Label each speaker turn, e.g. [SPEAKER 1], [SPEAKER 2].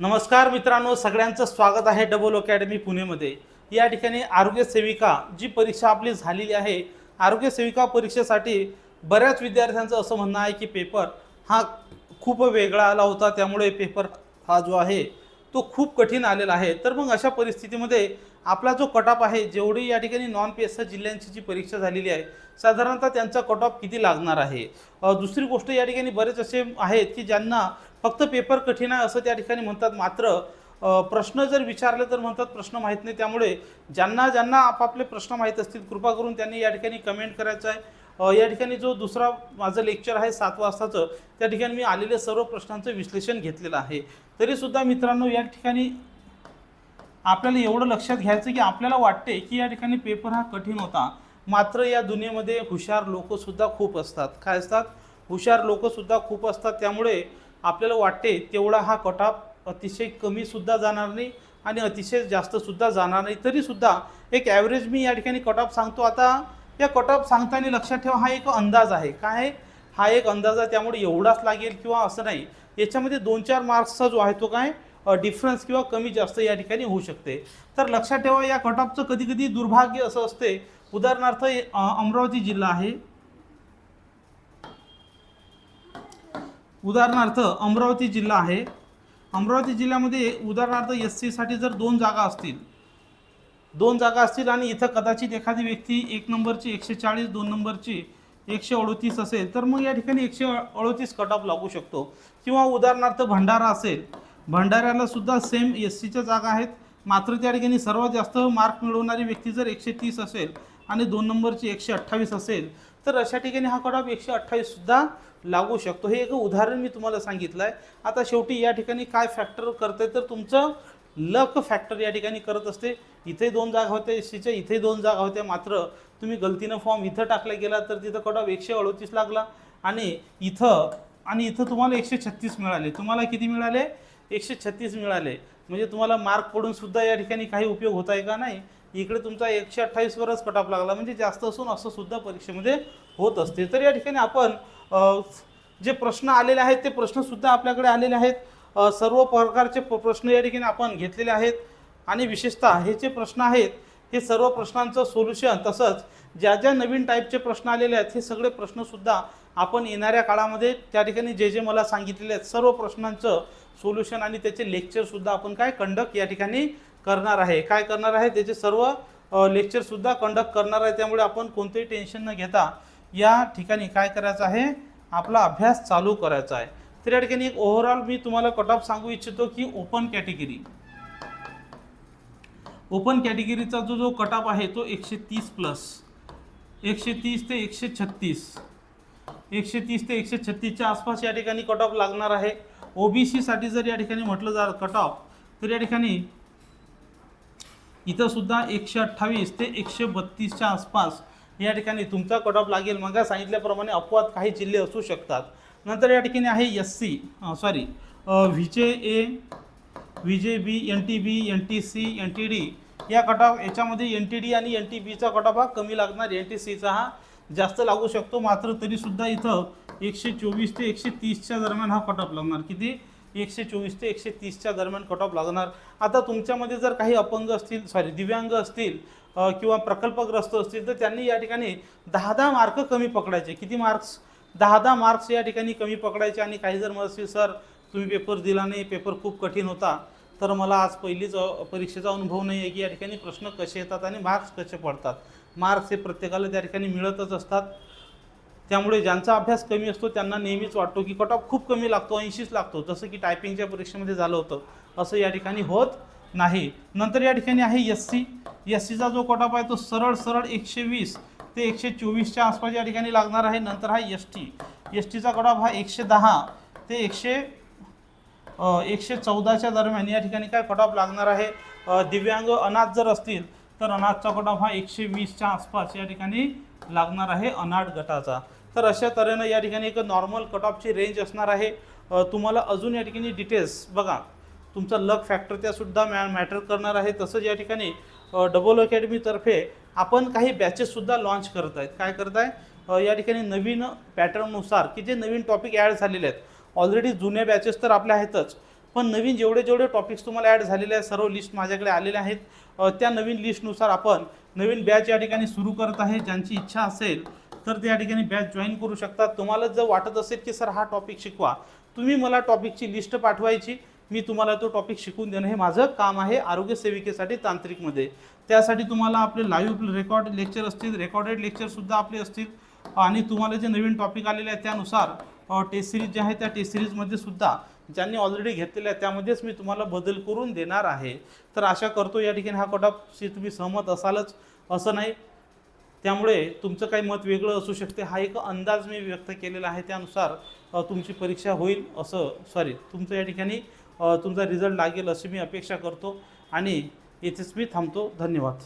[SPEAKER 1] नमस्कार मित्रांनो सगळ्यांचं स्वागत आहे डबल अकॅडमी पुणेमध्ये. या ठिकाणी आरोग्य सेविका जी परीक्षा आपली झालेली आहे आरोग्य सेविका परीक्षेसाठी बऱ्याच विद्यार्थ्यांचं असं म्हणणं आहे की पेपर हा खूप वेगळा आला होता त्यामुळे पेपर हा जो आहे तो खूप कठीण आलेला आहे. तर मग अशा परिस्थितीमध्ये आपला जो कटॉप आहे जेवढी या ठिकाणी नॉन पी एस जिल्ह्यांची जी परीक्षा झालेली आहे साधारणतः त्यांचा कटॉप किती लागणार आहे? दुसरी गोष्ट या ठिकाणी बरेच असे आहेत की ज्यांना फक्त पेपर कठीण आहे असं त्या ठिकाणी म्हणतात. मात्र प्रश्न जर विचारले तर म्हणतात प्रश्न माहीत नाही. त्यामुळे ज्यांना ज्यांना आपापले प्रश्न माहीत असतील कृपा करून त्यांनी या ठिकाणी कमेंट करायचं आहे. या ठिकाणी जो दुसरा माझं लेक्चर आहे सात वाजताचं त्या ठिकाणी मी आलेल्या सर्व प्रश्नांचं विश्लेषण घेतलेलं आहे. तरीसुद्धा मित्रांनो या ठिकाणी आपल्याला एवढं लक्षात घ्यायचं की आपल्याला वाटते की या ठिकाणी पेपर हा कठीण होता. मात्र या दुनियेमध्ये हुशार लोकसुद्धा खूप असतात. काय असतात? हुशार लोकसुद्धा खूप असतात. त्यामुळे आपल्याला वाटते तेवढा हा कटाप अतिशय कमीसुद्धा जाणार नाही आणि अतिशय जास्तसुद्धा जाणार नाही. तरीसुद्धा एक ॲव्हरेज मी या ठिकाणी कटऑफ सांगतो. आता या कटऑफ सांगताना लक्षात ठेवा हा एक अंदाज आहे. काय आहे? हा एक अंदाज आहे त्यामुळे एवढाच लागेल किंवा असं नाही. याच्यामध्ये दोन चार मार्क्सचा जो आहे तो काय? डिफरन्स किंवा कमी जास्त या ठिकाणी होऊ शकते. तर लक्षात ठेवा या कटऑफचं कधी कधी दुर्भाग्य असं असते. उदाहरणार्थ अमरावती जिल्हा आहे. उदाहरणार्थ अमरावती जिल्हा आहे. अमरावती जिल्ह्यामध्ये उदाहरणार्थ एस सीसाठी जर दोन जागा असतील दोन जागा असतील आणि इथं कदाचित एखादी व्यक्ती एक नंबरची एकशे चाळीस दोन नंबरची एकशे अडतीस असेल तर मग या ठिकाणी एकशे अडतीस कट ऑफ लागू शकतो. किंवा उदाहरणार्थ भंडारा असेल भंडाऱ्याला सुद्धा सेम एस सीच्या जागा आहेत. मात्र त्या ठिकाणी सर्वात जास्त मार्क मिळवणारी व्यक्ती जर एकशे तीस असेल आणि दोन नंबरची एकशे अठ्ठावीस असेल तर अशा ठिकाणी हा कट ऑफ एकशे अठ्ठावीससुद्धा लागू शकतो. हे एक उदाहरण मी तुम्हाला सांगितलं आहे आता शेवटी या ठिकाणी काय फॅक्टर करते तर तुमचं लक फॅक्टर या ठिकाणी करत असते. इथे दोन जागा होत्या एस सीच्या इथे दोन जागा होत्या. मात्र तुम्ही गलतीनं फॉर्म इथं टाकला गेला तर तिथं कट ऑफ एकशे अडोतीस लागला. आणि इथं आणि इथं तुम्हाला एकशे छत्तीस मिळाले. तुम्हाला किती मिळाले? एकशे छत्तीस मिळाले. म्हणजे तुम्हाला मार्क पडूनसुद्धा या ठिकाणी काही उपयोग होत आहे का? नाही. इकडे तुमचा एकशे अठ्ठावीसवरच कटाप लागला. म्हणजे जास्त असून असं सुद्धा परीक्षेमध्ये म्हणजे होत असते. तर या ठिकाणी आपण जे प्रश्न आलेले आहेत ते प्रश्नसुद्धा आपल्याकडे आलेले आहेत. सर्व प्रकारचे प्रश्न या ठिकाणी आपण घेतलेले आहेत. आणि विशेषतः हे जे प्रश्न आहेत हे सर्व प्रश्नांचं सोल्युशन तसंच ज्या ज्या नवीन टाईपचे प्रश्न आलेले आहेत हे सगळे प्रश्नसुद्धा आपण येणाऱ्या काळामध्ये त्या ठिकाणी जे जे मला सांगितलेले आहेत सर्व प्रश्नांचं सोल्युशन आणि त्याचे लेक्चरसुद्धा आपण काय कंडक्ट या ठिकाणी करणार आहे. काय करणार आहे? त्याचे सर्व लेक्चरसुद्धा कंडक्ट करणार आहे. त्यामुळे आपण कोणतेही टेन्शन न घेता या ठिकाणी काय करायचं आहे? आपला अभ्यास चालू करायचा आहे. तर या ठिकाणी एक ओव्हरऑल मी तुम्हाला कट ऑफ सांगू इच्छितो की ओपन कॅटेगरी ओपन कॅटेगरीचा जो जो कट ऑफ आहे तो एकशे तीस प्लस एकशे तीस ते एकशे छत्तीस. एकशे तीस ते एकशे छत्तीसच्या आसपास या ठिकाणी कट ऑफ लागणार आहे. ओबीसीसाठी जर या ठिकाणी म्हटलं जा कट ऑफ तर या ठिकाणी इथं सुद्धा एकशे अठ्ठावीस ते एकशे बत्तीसच्या आसपास या ठिकाणी तुमचा कट ऑफ लागेल. मग सांगितल्याप्रमाणे अपवाद काही जिल्हे असू शकतात. नंतर या ठिकाणी आहे S C sorry VJ A V J B N T B N T C N T D या कट ऑफ याच्यामध्ये एन टी डी आणि एन टी बीचा कट ऑफ हा कमी लागणार. एन टी सीचा हा जास्त लागू शकतो. मात्र तरीसुद्धा इथं एकशे चोवीस ते एकशे तीसच्या दरम्यान हा कट ऑफ लागणार. किती? एकशे चोवीस ते एकशे तीसच्या दरम्यान कट ऑफ लागणार. आता तुमच्यामध्ये जर काही अपंग असतील सॉरी दिव्यांग असतील किंवा प्रकल्पग्रस्त असतील तर त्यांनी या ठिकाणी दहा दहा मार्क कमी पकडायचे. किती मार्क्स दहा दहा मार्क्स या ठिकाणी कमी पकडायचे आणि काही जर म्हणत असतील सर तुम्ही पेपर दिला नाही पेपर खूप कठीण होता तर मला आज पहिलीच परीक्षेचा अनुभव नाही आहे की या ठिकाणी प्रश्न कसे येतात आणि मार्क्स कसे पडतात? मार्क्स हे प्रत्येकाला त्या ठिकाणी मिळतच असतात. त्यामुळे ज्यांचा अभ्यास कमी असतो त्यांना नेहमीच वाटतो की कट ऑफ खूप कमी लागतो ऐंशीच लागतो. जसं की टायपिंगच्या परीक्षेमध्ये झालं होतं. असं या ठिकाणी होत नाही. नंतर या ठिकाणी आहे एस सी एस सीचा जो कट ऑफ आहे तो सरळ सरळ एकशे वीस ते एकशे चोवीसच्या आसपास या ठिकाणी लागणार आहे. नंतर हा एस टी एस टीचा कट ऑफ हा एकशे दहा ते एकशे एकशे चौदाच्या दरम्यान या ठिकाणी काय कट ऑफ लागणार आहे? दिव्यांग अनाथ जर असतील तर अनाथचा कट ऑफ हा एकशे वीसच्या आसपास या ठिकाणी लागणार आहे अनाथ गटाचा. तर अशा तऱ्हेनं या ठिकाणी एक नॉर्मल कट ऑफची रेंज असणार आहे. तुम्हाला अजून या ठिकाणी डिटेल्स बघा. तुमचा लक फॅक्टर त्यासुद्धा मॅ मॅटर करणार आहे. तसंच या ठिकाणी डबल अकॅडमीतर्फे आपण काही बॅचेससुद्धा लॉन्च करत आहेत. काय करत आहे? या ठिकाणी नवीन पॅटर्ननुसार की जे नवीन टॉपिक ॲड झालेले आहेत. ऑलरेडी जुने बॅचेस तर आपल्या आहेतच. पण नवीन जेवढे जेवढे टॉपिक्स तुम्हाला ॲड झालेले आहेत सर्व लिस्ट माझ्याकडे आलेले आहेत. त्या नवीन लिस्टनुसार आपण नवीन बॅच या ठिकाणी सुरू करत आहे. ज्यांची इच्छा असेल तर त्या ठिकाणी बॅच जॉईन करू शकतात. तुम्हाला जर वाटत असेल की सर हा टॉपिक शिकवा तुम्ही मला टॉपिकची लिस्ट पाठवायची. मी तुम्हाला तो टॉपिक शिकून देणं हे माझं काम आहे आरोग्य सेविकेसाठी तांत्रिकमध्ये त्यासाठी तुम्हाला आपले लाईव्ह रेकॉर्ड लेक्चर असतील रेकॉर्डेड लेक्चरसुद्धा आपले असतील. आणि तुम्हाला जे नवीन टॉपिक आलेले आहेत त्यानुसार टेस्ट सिरीज जे आहे त्या टेस्ट सिरीजमध्ये सुद्धा ज्यांनी ऑलरेडी घेतलेल्या आहे त्यामध्येच मी तुम्हाला बदल करून देणार आहे. तर आशा करतो या ठिकाणी हा कटऑफशी तुम्ही सहमत असालच. असं नाही त्यामुळे तुमचं काही मत वेगळं असू शकते. हा एक अंदाज मी व्यक्त केलेला आहे. त्यानुसार तुमची परीक्षा होईल असं सॉरी तुमचं या ठिकाणी तुमचा रिझल्ट लागेल अशी मी अपेक्षा करतो. आणि येथेच मी थांबतो. धन्यवाद.